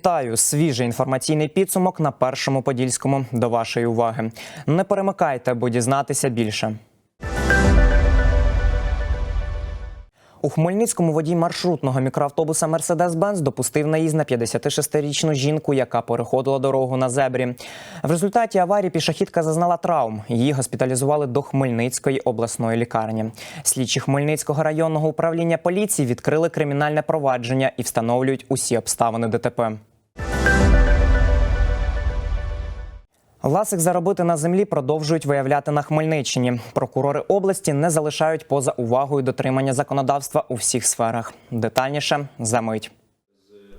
Вітаю! Свіжий інформаційний підсумок на першому подільському. До вашої уваги. Не перемикайте, бо дізнатися більше. У Хмельницькому водій маршрутного мікроавтобуса Мерседес-Бенц допустив наїзд на 56-річну жінку, яка переходила дорогу на зебрі. В результаті аварії пішохідка зазнала травм. Її госпіталізували до Хмельницької обласної лікарні. Слідчі Хмельницького районного управління поліції відкрили кримінальне провадження і встановлюють усі обставини ДТП. Ласик заробити на землі продовжують виявляти на Хмельниччині. Прокурори області не залишають поза увагою дотримання законодавства у всіх сферах. Детальніше за мить.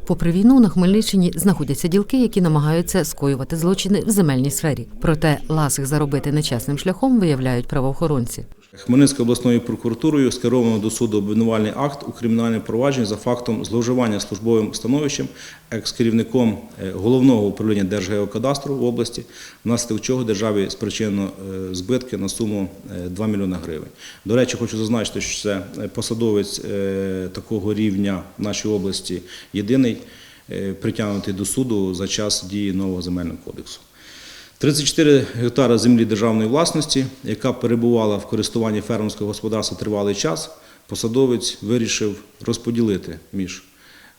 Попри війну на Хмельниччині знаходяться ділки, які намагаються скоювати злочини в земельній сфері. Проте ласих заробити нечесним шляхом виявляють правоохоронці. Хмельницькою обласною прокуратурою скеровано до суду обвинувальний акт у кримінальному провадженні за фактом зловживання службовим становищем екс-керівником е, головного управління Держгеокадастру в області, внаслідок чого державі спричинено е, збитки на суму е, 2 мільйони гривень. До речі, хочу зазначити, що це е, посадовець е, такого рівня в нашій області єдиний е, притягнутий до суду за час дії нового земельного кодексу. 34 гектара землі державної власності, яка перебувала в користуванні фермерського господарства тривалий час, посадовець вирішив розподілити між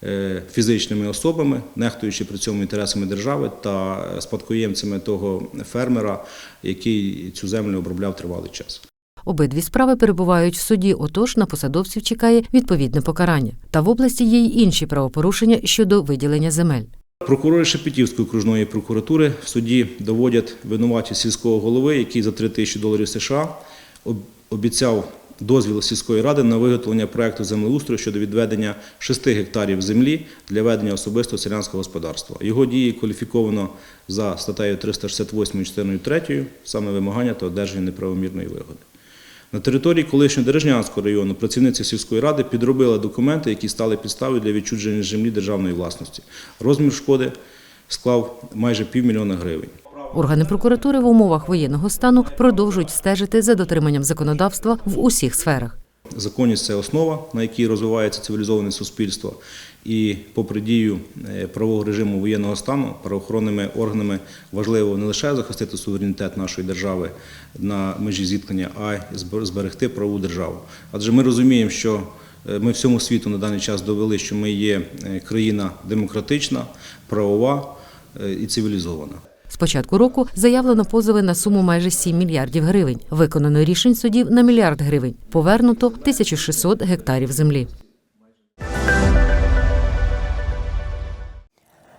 е, фізичними особами, нехтуючи при цьому інтересами держави та спадкоємцями того фермера, який цю землю обробляв тривалий час. Обидві справи перебувають в суді, отож на посадовців чекає відповідне покарання. Та в області є й інші правопорушення щодо виділення земель. Прокурори Шепетівської окружної прокуратури в суді доводять винуватість сільського голови, який за 3 тисячі доларів США обіцяв дозвіл сільської ради на виготовлення проекту землеустрою щодо відведення 6 гектарів землі для ведення особистого селянського господарства. Його дії кваліфіковано за статтею 368 частиною 3, саме вимагання та одержання неправомірної вигоди. На території колишнього Дережнянського району працівниця сільської ради підробила документи, які стали підставою для відчудження землі державної власності. Розмір шкоди склав майже півмільйона гривень. Органи прокуратури в умовах воєнного стану продовжують стежити за дотриманням законодавства в усіх сферах. Законність це основа, на якій розвивається цивілізоване суспільство. І попри дію е, правового режиму воєнного стану, правоохоронними органами важливо не лише захистити суверенітет нашої держави на межі зіткнення, а й зберегти правову державу. Адже ми розуміємо, що е, ми всьому світу на даний час довели, що ми є е, країна демократична, правова і цивілізована. З початку року заявлено позови на суму майже 7 мільярдів гривень. Виконано рішень судів на мільярд гривень. Повернуто 1600 гектарів землі.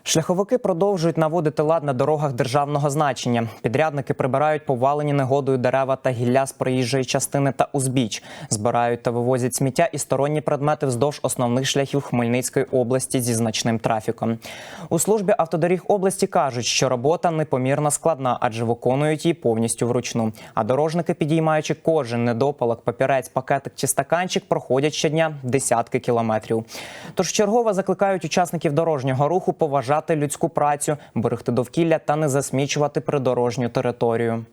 Шляховики продовжують наводити лад на дорогах державного значення. Підрядники прибирають повалені негодою дерева та гілля з проїжджої частини та узбіч, збирають та вивозять сміття і сторонні предмети вздовж основних шляхів Хмельницької області зі значним трафіком. У службі автодоріг області кажуть, що робота непомірно складна, адже виконують її повністю вручну. А дорожники, підіймаючи кожен недопалок, папірець, пакетик чи стаканчик, проходять щодня десятки кілометрів. Тож чергово закликають учасників дорожнього руху поважати людську працю, берегти довкілля та не засмічувати придорожню територію.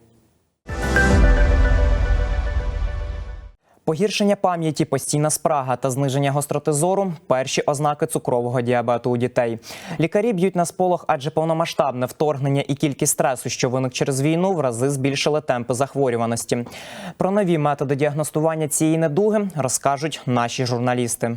Погіршення пам'яті, постійна спрага та зниження гостроти зору перші ознаки цукрового діабету у дітей. Лікарі б'ють на сполох, адже повномасштабне вторгнення і кількість стресу, що виник через війну, в рази збільшили темпи захворюваності. Про нові методи діагностування цієї недуги розкажуть наші журналісти.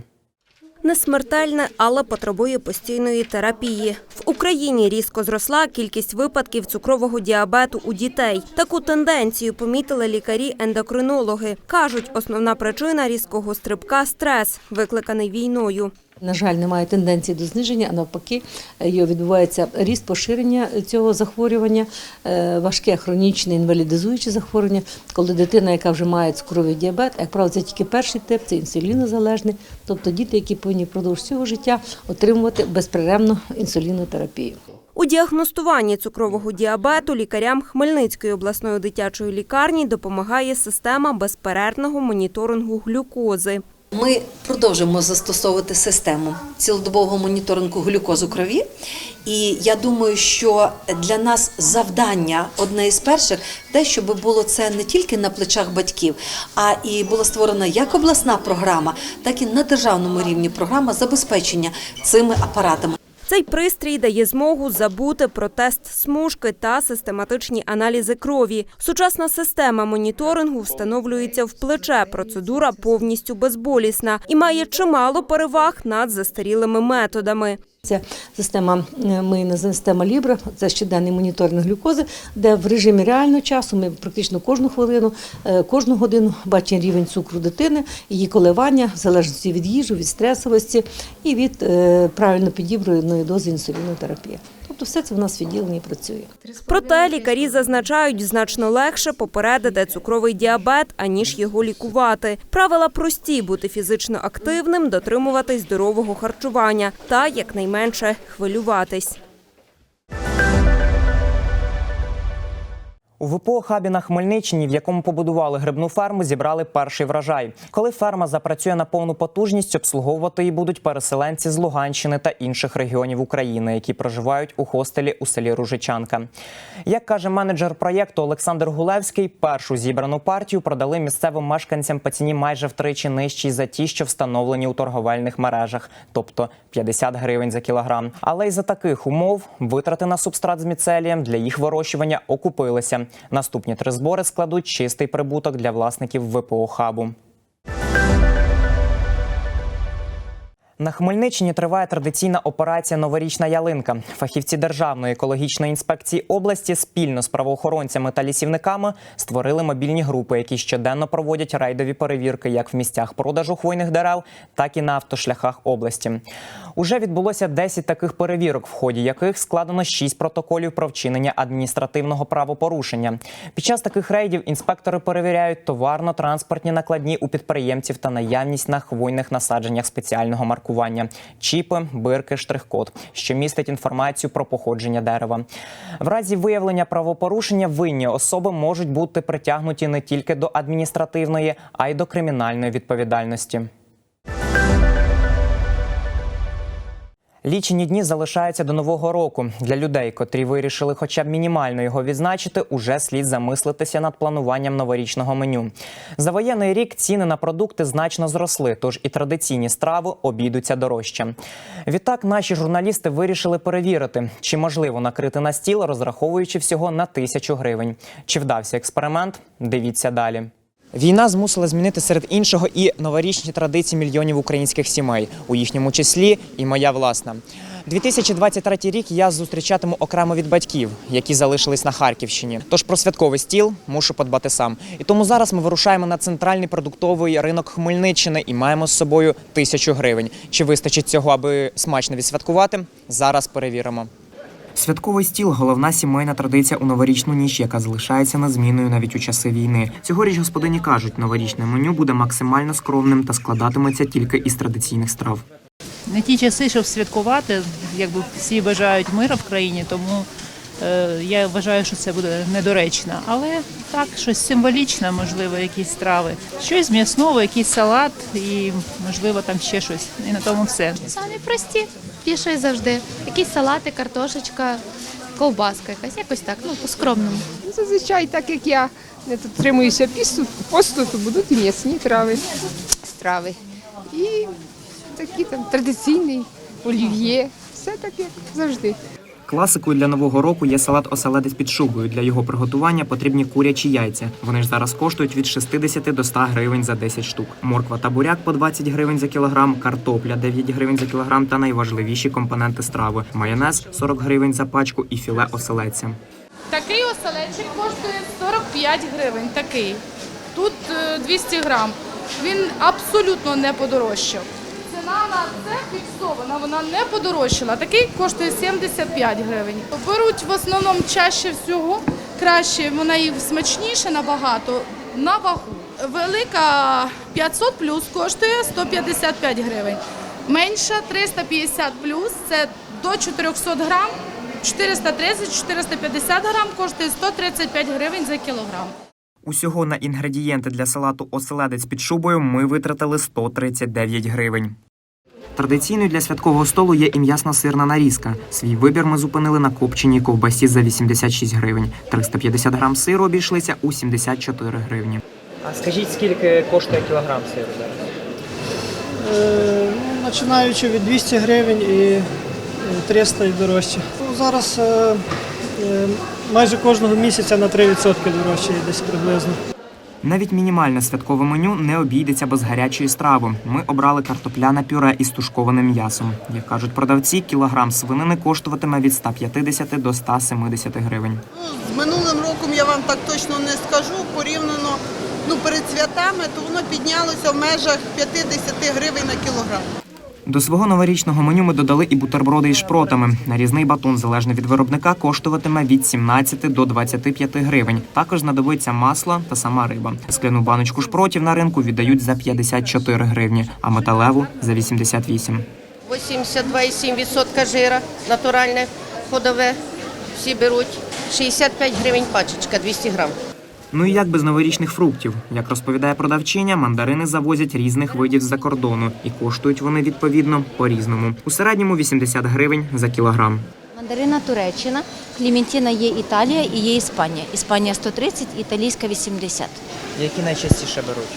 Не смертельне, але потребує постійної терапії. В Україні різко зросла кількість випадків цукрового діабету у дітей. Таку тенденцію помітили лікарі-ендокринологи. Кажуть, основна причина різкого стрибка – стрес, викликаний війною. На жаль, немає тенденції до зниження, а навпаки, е, його відбувається ріст поширення цього захворювання, е, важке хронічне інвалідизуюче захворювання, коли дитина, яка вже має цукровий діабет, як правило, це тільки перший тип, це інсулінозалежний, тобто діти, які повинні впродовж всього життя отримувати безперервну інсулінотерапію. У діагностуванні цукрового діабету лікарям Хмельницької обласної дитячої лікарні допомагає система безперервного моніторингу глюкози. Ми продовжимо застосовувати систему цілодобового моніторингу глюкозу крові. І я думаю, що для нас завдання одне із перших те, щоб було це не тільки на плечах батьків, а і була створена як обласна програма, так і на державному рівні програма забезпечення цими апаратами. Цей пристрій дає змогу забути про тест смужки та систематичні аналізи крові. Сучасна система моніторингу встановлюється в плече. Процедура повністю безболісна і має чимало переваг над застарілими методами. Ця система, е, ми називаємо система Лібра, це щоденний моніторинг глюкози, де в режимі реального часу ми практично кожну хвилину, е, кожну годину бачимо рівень цукру дитини, її коливання, в залежності від їжі, від стресовості і від е, правильно підібраної дози інсулінотерапії. Тобто все це в нас відділенні працює. Проте лікарі зазначають, значно легше попередити цукровий діабет, аніж його лікувати. Правила прості – бути фізично активним, дотримуватись здорового харчування та якнайменше хвилюватись. У ВПО хабі на Хмельниччині, в якому побудували грибну ферму, зібрали перший врожай. Коли ферма запрацює на повну потужність, обслуговувати її будуть переселенці з Луганщини та інших регіонів України, які проживають у хостелі у селі Ружичанка. Як каже менеджер проєкту Олександр Гулевський, першу зібрану партію продали місцевим мешканцям по ціні майже втричі нижчій за ті, що встановлені у торговельних мережах, тобто 50 гривень за кілограм. Але й за таких умов витрати на субстрат з міцелієм для їх вирощування окупилися. Наступні три збори складуть чистий прибуток для власників ВПО хабу. На Хмельниччині триває традиційна операція Новорічна ялинка. Фахівці Державної екологічної інспекції області спільно з правоохоронцями та лісівниками створили мобільні групи, які щоденно проводять рейдові перевірки як в місцях продажу хвойних дерев, так і на автошляхах області. Уже відбулося 10 таких перевірок, в ході яких складено 6 протоколів про вчинення адміністративного правопорушення. Під час таких рейдів інспектори перевіряють товарно-транспортні накладні у підприємців та наявність на хвойних насадженнях спеціального маркування, чіпи, бирки, штрих-код, що містить інформацію про походження дерева. В разі виявлення правопорушення винні особи можуть бути притягнуті не тільки до адміністративної, а й до кримінальної відповідальності. Лічені дні залишаються до нового року. Для людей, котрі вирішили хоча б мінімально його відзначити, уже слід замислитися над плануванням новорічного меню. За воєнний рік ціни на продукти значно зросли, тож і традиційні страви обійдуться дорожче. Відтак наші журналісти вирішили перевірити, чи можливо накрити на стіл, розраховуючи всього на тисячу гривень. Чи вдався експеримент? Дивіться далі. Війна змусила змінити серед іншого і новорічні традиції мільйонів українських сімей, у їхньому числі і моя власна. 2023 рік я зустрічатиму окремо від батьків, які залишились на Харківщині. Тож про святковий стіл мушу подбати сам. І тому зараз ми вирушаємо на центральний продуктовий ринок Хмельниччини і маємо з собою тисячу гривень. Чи вистачить цього, аби смачно відсвяткувати? Зараз перевіримо. Святковий стіл головна сімейна традиція у новорічну ніч, яка залишається незмінною навіть у часи війни. Цьогоріч господині кажуть, новорічне меню буде максимально скромним та складатиметься тільки із традиційних страв. не ті часи, щоб святкувати, якби всі бажають мира в країні, тому е, я вважаю, що це буде недоречно. Але так, щось символічне, можливо, якісь страви. Щось м'ясного, якийсь салат і, можливо, там ще щось. І на тому все. Самі прості, ті, що і завжди. Якісь салати, картошечка, ковбаска якась, якось так, ну, по-скромному. Зазвичай, так як я не дотримуюся пісту, посту, то будуть і м'ясні трави, страви. І такі там традиційний олів'є, все так як завжди. Класикою для нового року є салат оселедець під шубою. Для його приготування потрібні курячі яйця. Вони ж зараз коштують від 60 до 100 гривень за 10 штук. Морква та буряк по 20 гривень за кілограм, картопля 9 гривень за кілограм та найважливіші компоненти страви: майонез 40 гривень за пачку і філе оселедця. Такий оселедчик коштує 45 гривень. Такий. Тут е, 200 грам. Він абсолютно не подорожчав. Ціна на це фіксована, вона не подорожчала. Такий коштує 75 гривень. Беруть в основному чаще всього краще, вона і смачніше набагато на вагу. Велика 500 плюс коштує 155 гривень. Менша 350 плюс це до 400 грам. 430-450 грам коштує 135 гривень за кілограм. Усього на інгредієнти для салату оселедець під шубою ми витратили 139 гривень. Традиційною для святкового столу є і м'ясно-сирна нарізка. Свій вибір ми зупинили на копченій ковбасі за 86 гривень. 350 грам сиру обійшлися у 74 гривні. А скажіть, скільки коштує кілограм сиру зараз? Е, ну, починаючи від 200 гривень і 300 і дорожче. Ну, Зараз е, е, майже кожного місяця на 3% дорожче десь приблизно. Навіть мінімальне святкове меню не обійдеться без гарячої страви. Ми обрали картопляне пюре із тушкованим м'ясом. Як кажуть продавці, кілограм свинини коштуватиме від 150 до 170 гривень. З минулим роком я вам так точно не скажу. Порівняно ну, перед святами, то воно піднялося в межах 50 гривень на кілограм. До свого новорічного меню ми додали і бутерброди із шпротами. Нарізний батон, залежно від виробника, коштуватиме від 17 до 25 гривень. Також знадобиться масло та сама риба. Скляну баночку шпротів на ринку віддають за 54 гривні, а металеву за 88. 82,7% жира, натуральне, ходове. Всі беруть 65 гривень пачечка, 200 грам. Ну і як без новорічних фруктів? Як розповідає продавчиня, мандарини завозять різних видів з-за кордону, і коштують вони відповідно по-різному. У середньому 80 гривень за кілограм. Мандарина Туреччина, Кліментіна є Італія і є Іспанія. Іспанія 130, італійська 80. Які найчастіше беруть?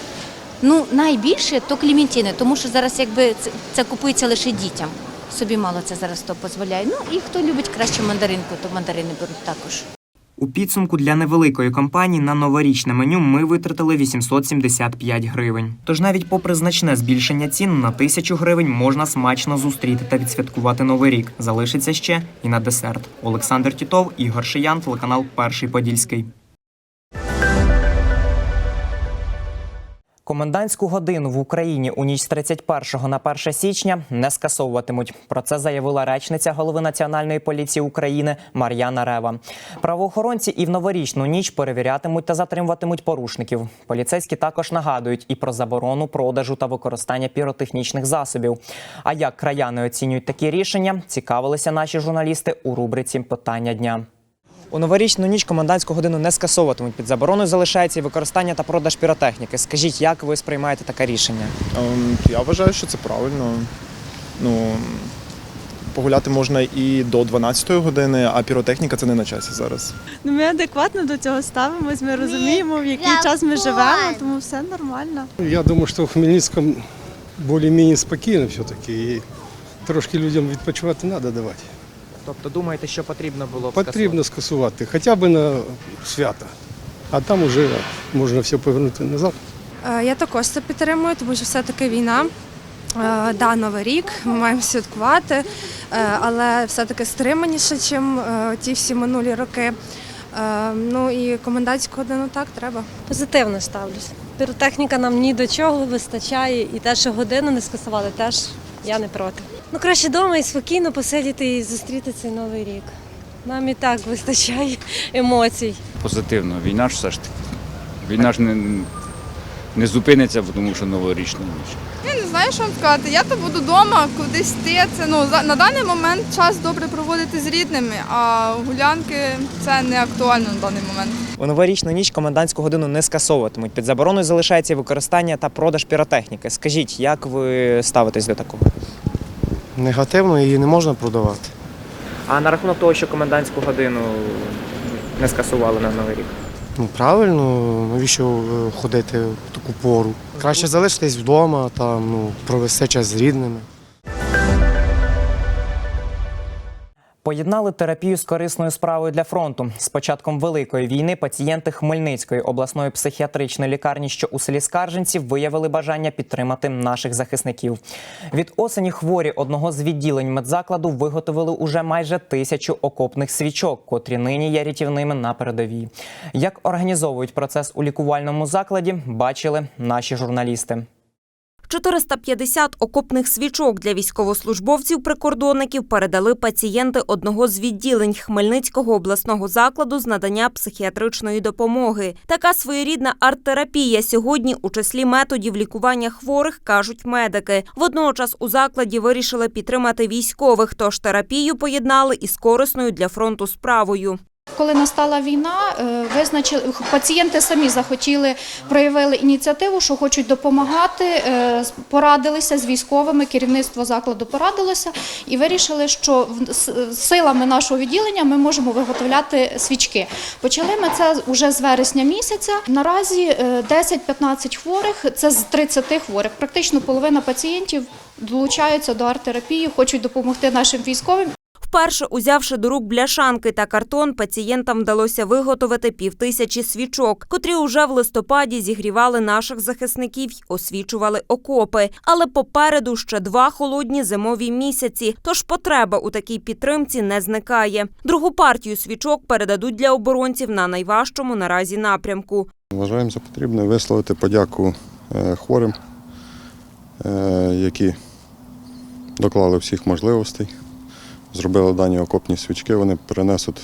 Ну, найбільше то Кліментіни, тому що зараз якби це, це купується лише дітям. Собі мало це зараз то дозволяє. Ну і хто любить краще мандаринку, то мандарини беруть також. У підсумку для невеликої компанії на новорічне меню ми витратили 875 гривень. Тож навіть попри значне збільшення цін на тисячу гривень можна смачно зустріти та відсвяткувати новий рік. Залишиться ще і на десерт. Олександр Тітов, Ігор Шиян, телеканал Перший Подільський. Комендантську годину в Україні у ніч з 31 на 1 січня не скасовуватимуть. Про це заявила речниця голови Національної поліції України Мар'яна Рева. Правоохоронці і в новорічну ніч перевірятимуть та затримуватимуть порушників. Поліцейські також нагадують і про заборону продажу та використання піротехнічних засобів. А як краяни оцінюють такі рішення, цікавилися наші журналісти у рубриці Питання дня. У новорічну ніч комендантську годину не скасовуватимуть. Під забороною залишається і використання та продаж піротехніки. Скажіть, як ви сприймаєте таке рішення? Ем, Я вважаю, що це правильно. Ну, погуляти можна і до 12-ї години, а піротехніка це не на часі зараз. Ну, ми адекватно до цього ставимось, ми розуміємо, в який час ми живемо, тому все нормально. Я думаю, що в Хмельницькому більш-менш спокійно все-таки. І трошки людям відпочивати треба давати. Тобто думаєте, що потрібно було б Потрібно скасувати хоча б на свята, а там вже можна все повернути назад. Е, Я також це підтримую, тому що все-таки війна. Е, Да, новий рік, ми маємо святкувати, е, але все-таки стриманіше, ніж ті всі минулі роки. Ну і комендантську годину так треба. Позитивно ставлюсь. Піротехніка нам ні до чого вистачає, і те, що годину не скасували, теж я не проти. Ну краще вдома і спокійно посидіти і зустріти цей новий рік. Нам і так вистачає емоцій. Позитивно. Війна ж все ж таки. Війна ж не, не зупиниться, бо тому що новорічна ніч. Я не знаю, що вам сказати. Я то буду вдома, кудись йти. Це ну на даний момент час добре проводити з рідними, а гулянки це не актуально на даний момент. У новорічну ніч комендантську годину не скасовуватимуть. Під забороною залишається використання та продаж піротехніки. Скажіть, як ви ставитесь до такого? Негативно її не можна продавати. А на рахунок того, що комендантську годину не скасували на новий рік. Ну правильно, навіщо е, ходити в таку пору? Краще залишитись вдома, там, ну, провести час з рідними. Поєднали терапію з корисною справою для фронту. З початком великої війни пацієнти Хмельницької обласної психіатричної лікарні, що у селі Скарженці, виявили бажання підтримати наших захисників. Від осені хворі одного з відділень медзакладу виготовили уже майже тисячу окопних свічок, котрі нині є рятівними на передовій. Як організовують процес у лікувальному закладі, бачили наші журналісти. 450 окопних свічок для військовослужбовців-прикордонників передали пацієнти одного з відділень Хмельницького обласного закладу з надання психіатричної допомоги. Така своєрідна арт-терапія сьогодні у числі методів лікування хворих, кажуть медики. Водночас у закладі вирішили підтримати військових, тож терапію поєднали із корисною для фронту справою. Коли настала війна, е, визначили пацієнти самі захотіли, проявили ініціативу, що хочуть допомагати. е, Порадилися з військовими, керівництво закладу порадилося і вирішили, що силами нашого відділення ми можемо виготовляти свічки. Почали ми це вже з вересня місяця. Наразі е, 10-15 хворих, це з 30 хворих. Практично половина пацієнтів долучаються до арт-терапії, хочуть допомогти нашим військовим. Вперше узявши до рук бляшанки та картон, пацієнтам вдалося виготовити півтисячі свічок, котрі уже в листопаді зігрівали наших захисників й освічували окопи. Але попереду ще два холодні зимові місяці, тож потреба у такій підтримці не зникає. Другу партію свічок передадуть для оборонців на найважчому наразі напрямку. Вважаємо за потрібне висловити подяку е, хворим, е, які доклали всіх можливостей, зробили дані окопні свічки. Вони принесуть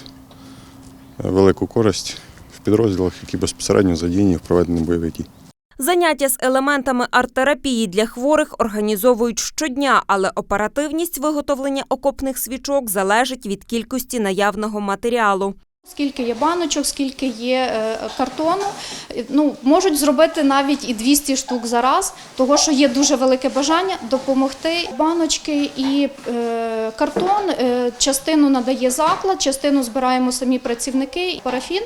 е, велику користь в підрозділах, які безпосередньо задіяні в проведенні бойових дій. Заняття з елементами арт-терапії для хворих організовують щодня, але оперативність виготовлення окопних свічок залежить від кількості наявного матеріалу. Скільки є баночок, скільки є е, картону, ну можуть зробити навіть і 200 штук за раз, того що є дуже велике бажання допомогти. Баночки і е, картон е, частину надає заклад, частину збираємо самі працівники. Парафін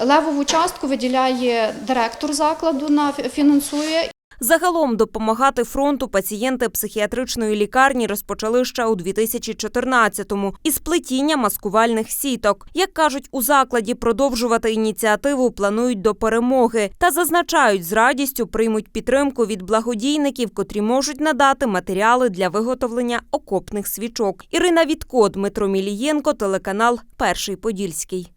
левову частку виділяє директор закладу на фінансує. Загалом допомагати фронту пацієнти психіатричної лікарні розпочали ще у 2014-му із плетіння маскувальних сіток. Як кажуть, у закладі продовжувати ініціативу планують до перемоги та зазначають, з радістю приймуть підтримку від благодійників, котрі можуть надати матеріали для виготовлення окопних свічок. Ірина Вітко, Дмитро Мілієнко, телеканал Перший Подільський.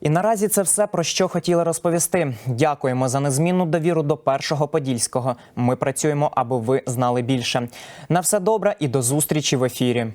І наразі це все про що хотіли розповісти. Дякуємо за незмінну довіру до першого подільського. Ми працюємо, аби ви знали більше. На все добре і до зустрічі в ефірі.